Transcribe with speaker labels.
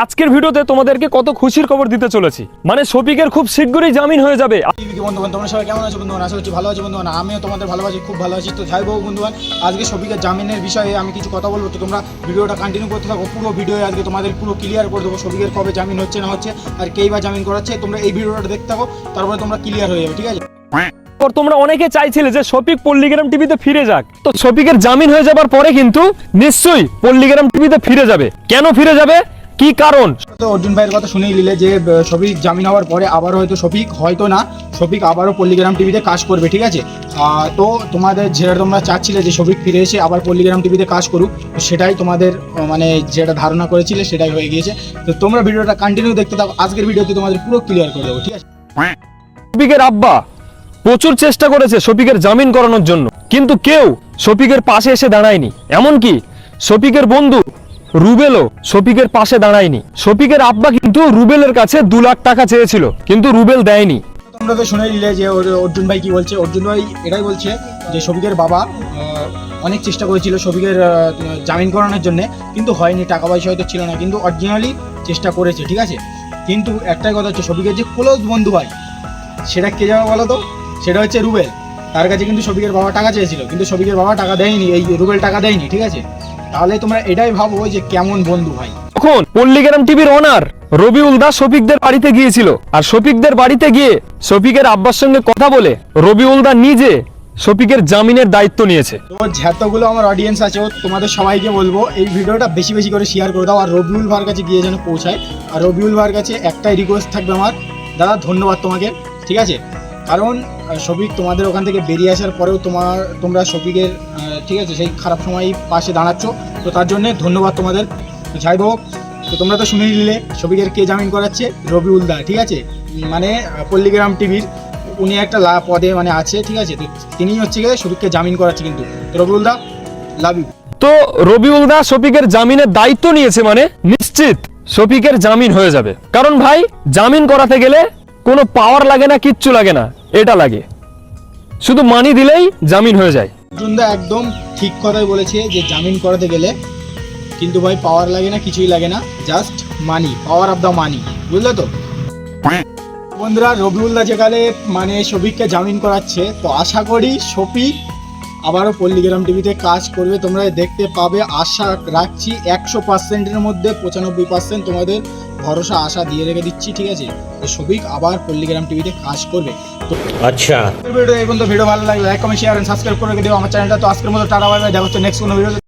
Speaker 1: আজকের ভিডিওতে তোমাদেরকে কত খুশির খবর দিতে চলেছি। মানে শফিকের খুব শীঘ্রই জামিন হয়ে যাবে।
Speaker 2: বন্ধুগণ তোমরা সবাই কেমন আছো বন্ধুগণ? আশা করছি ভালো আছো বন্ধুগণ। আমিও তোমাদের ভালো আছি খুব ভালো আছি। তো যাই বন্ধুগণ আজকে জামিনের বিষয়ে আমি কিছু কথা বলব। তো তোমরা ভিডিওটা কন্টিনিউ করতে থাকো। পুরো ভিডিও আজকে তোমাদের পুরো ক্লিয়ার করে দেবো কবে জামিন হচ্ছে না হচ্ছে আর কেই বা জামিন করাচ্ছে। তোমরা এই ভিডিওটা দেখতে থাকো তারপরে তোমরা ক্লিয়ার হয়ে যাবে ঠিক আছে?
Speaker 1: পর তোমরা অনেকে চাইছিলে যে শফিক পল্লিগ্রাম টিভিতে ফিরে যাক। তো শফিকের জামিন হয়ে যাবার পরে কিন্তু নিশ্চয়ই পল্লিগ্রাম টিভিতে ফিরে যাবে। কেন ফিরে যাবে? কি কারণ?
Speaker 2: তো অর্জুন ভাইয়ের কথা শুনেই নিলে যে শফিক জামিন হওয়ার পরে আবার হয়তো শফিক হয়তো না শফিক আবারও পল্লিগ্রাম টিভিতে কাজ করবে ঠিক আছে? তো তোমাদের যেটা তোমরা চাচ্ছিলে যে শফিক ফিরে এসে আবার পল্লিগ্রাম টিভিতে কাজ করুক তো সেটাই তোমাদের মানে যেটা ধারণা করেছিলে সেটাই হয়ে গিয়েছে। তো তোমরা ভিডিওটা কন্টিনিউ দেখতে থাকো আজকের ভিডিওতে তোমাদের পুরো ক্লিয়ার করে দেবো ঠিক আছে?
Speaker 1: শফিকের আব্বা প্রচুর চেষ্টা করেছে শফিকের জামিন করানোর জন্য কিন্তু কেউ শফিকের পাশে এসে দাঁড়ায়নি। এমনকি শফিকের বন্ধু রুবেলও শফিকের পাশে দাঁড়ায়নি। শফিকের আব্বা কিন্তু রুবেলের কাছে দু লাখ টাকা চেয়েছিল, কিন্তু রুবেল দেয়নি।
Speaker 2: তোমরা তো শুনে নিলে যে অর্জুন ভাই কি বলছে? অর্জুন ভাই এটাই বলছে যে শফিকের বাবা অনেক চেষ্টা করেছিল শফিকের জামিন করানোর জন্য, কিন্তু হয়নি টাকা পয়সা হয়তো ছিল না, কিন্তু অরিজিনালি চেষ্টা করেছে, ঠিক আছে? কিন্তু একটাই কথা হচ্ছে শফিকের যে ক্লোজ বন্ধু ভাই, সেটা কে যাবে বলো তো সেটা হচ্ছে রুবেল। তার কাছে কিন্তু শফিকের বাবা টাকা চেয়েছিল, কিন্তু শফিকের বাবা টাকা দেয়নি, এই রুবেল টাকা দেয়নি, ঠিক আছে? তাহলে তোমরা এটাই ভাবো যে কেমন বন্ধু ভাই।
Speaker 1: তখন পল্লিগ্রাম টিভির ওনার রবিউল দাস শফিকদের বাড়িতে গিয়েছিল। আর শফিকদের বাড়িতে গিয়ে শফিকের আব্বার সঙ্গে কথা বলে রবিউল দা নিজে শফিকের জামিনের দায়িত্ব নিয়েছে।
Speaker 2: তো যতগুলো আমার অডিয়েন্স আছে তোমাদের সবাইকে বলব এই ভিডিওটা বেশি বেশি করে শেয়ার করে দাও আর রবিউল ভাইয়ের কাছে গিয়ে যেন পৌঁছায়। আর রবিউল ভাইয়ের কাছে একটাই রিকোয়েস্ট থাকবে আমার। দাদা ধন্যবাদ তোমাকে ঠিক আছে? কারণ শফিক তোমাদের ওখান থেকে বেরিয়ে আসার পরেও তোমার, তোমরা শফিকের ঠিক আছে, সেই খারাপ সময় পাশে দাঁড়াচ্ছ। তো তার জন্য ধন্যবাদ তোমাদের। যাই হোক, তো তোমরা তো শুনে নিলে শফিকের কে জামিন করাচ্ছে, রবিউল দা, ঠিক আছে? মানে পল্লিগ্রাম টিভির উনি একটা লা, পদে মানে আছে, ঠিক আছে? তো তিনি হচ্ছে গিয়ে শফিককে জামিন করাচ্ছে কিন্তু। তো রবিউল দা লাভ ইউ
Speaker 1: তো রবিউল দা শফিকের জামিনের দায়িত্ব নিয়েছে মানে নিশ্চিত শফিকের জামিন হয়ে যাবে। কারণ ভাই, জামিন করাতে গেলে কোনো পাওয়ার লাগে না, কিচ্ছু লাগে না। এটা লাগে। শুধু মানি দিলেই জামিন হয়ে যায়।
Speaker 2: অর্জুনদা একদম ঠিক কথাই বলেছে যে জামিন করাতে গেলে কিন্তু ভাই পাওয়ার লাগে না, কিছুই লাগে না just money power of the money বুঝলে তো? বন্ধুরা রবিউল্লাহ যেখানে মানে শফিককে জামিন করাচ্ছে, তো আশা করি শফিক আবারও পল্লিগ্রাম টিভিতে কাজ করবে। তোমরা দেখতে পাবে, আশা রাখছি একশো পার্সেন্টের মধ্যে, পঁচানব্বই পার্সেন্ট তোমাদের ভরসা আশা দিয়ে রেখে দিচ্ছি ঠিক আছে? তো সবিক আবার পল্লিগ্রাম টিভিতে কাজ করবে। তো
Speaker 3: আচ্ছা।
Speaker 2: ভিডিও এই পর্যন্ত ভিডিও ভালো লাগবে like comment share and subscribe করে দিও। আমার চ্যানেলটা তো আজকের মতো টাটা বাই বাই দেখা হচ্ছে নেক্সট কোনো ভিডিও